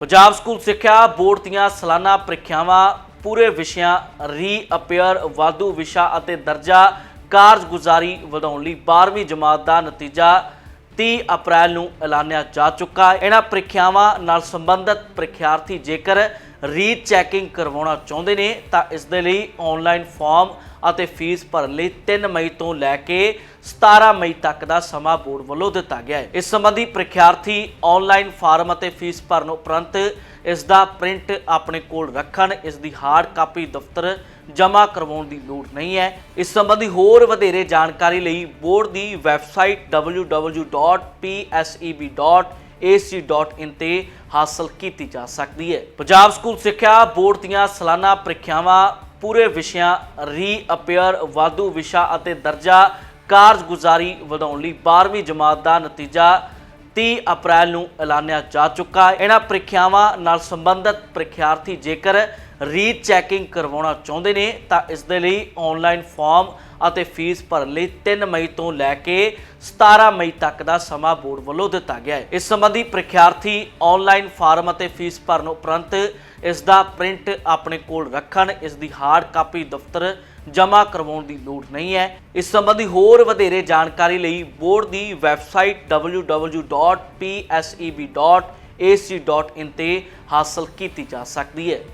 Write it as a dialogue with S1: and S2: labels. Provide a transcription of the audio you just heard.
S1: Punjab school ਸਿੱਖਿਆ board ਦੀਆਂ ਸਾਲਾਨਾ ਪ੍ਰੀਖਿਆਵਾਂ, ਪੂਰੇ ਵਿਸ਼ਿਆਂ ਰੀਅਪੇਅਰ ਵਾਧੂ ਵਿਸ਼ਾ ਅਤੇ ਦਰਜਾ ਕਾਰਜਗੁਜ਼ਾਰੀ ਵਧਾਉਣ ਲਈ 12ਵੀਂ ਜਮਾਤ ਦਾ ਨਤੀਜਾ 30 ਅਪ੍ਰੈਲ ਨੂੰ ਐਲਾਨਿਆ ਜਾ ਚੁੱਕਾ ਹੈ। ਇਹਨਾਂ ਪ੍ਰੀਖਿਆਵਾਂ ਨਾਲ ਸੰਬੰਧਿਤ ਪ੍ਰੀਖਿਆਰਥੀ ਜੇਕਰ ਰੀਚੈਕਿੰਗ ਕਰਵਾਉਣਾ ਚਾਹੁੰਦੇ ਨੇ, ਤਾਂ ਇਸ ਦੇ ਲਈ ਆਨਲਾਈਨ ਫਾਰਮ ਅਤੇ ਫੀਸ ਭਰਨ ਲਈ 3 ਮਈ ਤੋਂ ਲੈ ਕੇ 17 ਮਈ ਤੱਕ ਦਾ ਸਮਾਂ ਬੋਰਡ ਵੱਲੋਂ ਦਿੱਤਾ ਗਿਆ ਹੈ। ਇਸ ਸੰਬੰਧੀ ਪ੍ਰੀਖਿਆਰਥੀ ਆਨਲਾਈਨ ਫਾਰਮ ਅਤੇ ਫੀਸ ਭਰਨ ਉਪਰੰਤ ਇਸ ਦਾ ਪ੍ਰਿੰਟ ਆਪਣੇ ਕੋਲ ਰੱਖਣ, ਇਸ ਦੀ ਹਾਰਡ ਕਾਪੀ ਦਫ਼ਤਰ ਜਮ੍ਹਾਂ ਕਰਵਾਉਣ ਦੀ ਲੋੜ ਨਹੀਂ ਹੈ। ਇਸ ਸੰਬੰਧੀ ਹੋਰ ਵਧੇਰੇ ਜਾਣਕਾਰੀ ਲਈ ਬੋਰਡ ਦੀ ਵੈਬਸਾਈਟ www.pseb.ac.in ਤੇ ਹਾਸਲ ਕੀਤੀ ਜਾ ਸਕਦੀ ਹੈ। ਪੰਜਾਬ ਸਕੂਲ ਸਿੱਖਿਆ ਬੋਰਡ ਦੀਆਂ ਸਾਲਾਨਾ ਪ੍ਰੀਖਿਆਵਾਂ ਪੂਰੇ ਵਿਸ਼ਿਆਂ ਰੀਅਪੇਅਰ ਵਾਧੂ ਵਿਸ਼ਾ ਅਤੇ ਦਰਜਾ ਕਾਰਜਗੁਜ਼ਾਰੀ ਵਧਾਉਣ ਲਈ 12ਵੀਂ ਜਮਾਤ ਦਾ ਨਤੀਜਾ 30 ਅਪ੍ਰੈਲ ਨੂੰ ਐਲਾਨਿਆ ਜਾ ਚੁੱਕਾ ਹੈ। ਇਹਨਾਂ ਪ੍ਰੀਖਿਆਵਾਂ ਨਾਲ ਸੰਬੰਧਿਤ ਪ੍ਰੀਖਿਆਰਥੀ ਜੇਕਰ ਰੀਚੈਕਿੰਗ ਕਰਵਾਉਣਾ ਚਾਹੁੰਦੇ ਨੇ ਤਾਂ ਇਸ ਦੇ ਲਈ ਆਨਲਾਈਨ ਫਾਰਮ ਅਤੇ ਫੀਸ ਭਰਨ ਲਈ 3 ਮਈ ਤੋਂ ਲੈ ਕੇ 17 ਮਈ ਤੱਕ ਦਾ ਸਮਾਂ ਬੋਰਡ ਵੱਲੋਂ ਦਿੱਤਾ ਗਿਆ ਹੈ। ਇਸ ਸੰਬੰਧੀ ਪ੍ਰੀਖਿਆਰਥੀ ਆਨਲਾਈਨ ਫਾਰਮ ਅਤੇ ਫੀਸ ਭਰਨ ਉਪਰੰਤ ਇਸ ਦਾ ਪ੍ਰਿੰਟ ਆਪਣੇ ਕੋਲ ਰੱਖਣ, ਇਸ ਦੀ ਹਾਰਡ ਕਾਪੀ ਦਫ਼ਤਰ ਜਮ੍ਹਾਂ ਕਰਵਾਉਣ ਦੀ ਲੋੜ ਨਹੀਂ ਹੈ। ਇਸ ਸੰਬੰਧੀ ਹੋਰ ਵਧੇਰੇ ਜਾਣਕਾਰੀ ਲਈ ਬੋਰਡ ਦੀ ਵੈਬਸਾਈਟ www.pseb.ac.in ਤੇ ਹਾਸਲ ਕੀਤੀ ਜਾ ਸਕਦੀ ਹੈ।